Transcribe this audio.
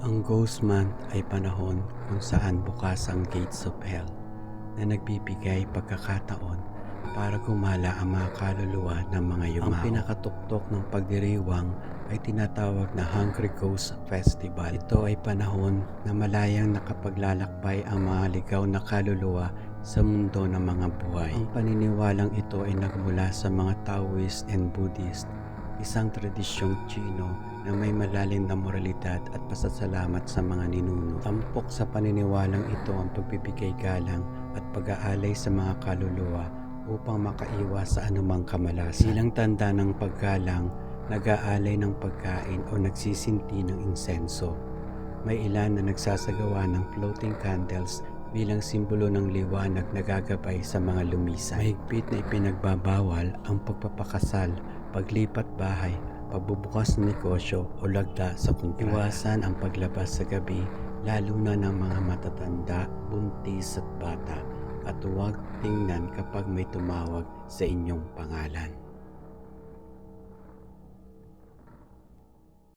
Ang Ghost Month ay panahon kung saan bukas ang gates of hell na nagbibigay pagkakataon para gumala ang mga kaluluwa ng mga yumao. Ang pinakatuktok ng pagdiriwang ay tinatawag na Hungry Ghost Festival. Ito ay panahon na malayang nakapaglalakbay ang mga ligaw na kaluluwa sa mundo ng mga buhay. Ang paniniwalang ito ay nagmula sa mga Taoist and Buddhist, isang tradisyong Chino na may malalim na moralidad at pasasalamat sa mga ninuno. Tampok sa paniniwalang ito ang pagbibigay galang at pag-aalay sa mga kaluluwa upang makaiwas sa anumang kamalasan. Silang tanda ng paggalang, nag-aalay ng pagkain o nagsisinti ng insenso. May ilan na nagsasagawa ng floating candles bilang simbolo ng liwanag na gagabay sa mga lumisan. Mahigpit na ipinagbabawal ang pagpapakasal, paglipat bahay, pagbubukas ng negosyo o lagda sa kontrata. Iwasan ang paglabas sa gabi lalo na ng mga matatanda, buntis at bata at huwag tingnan kapag may tumawag sa inyong pangalan.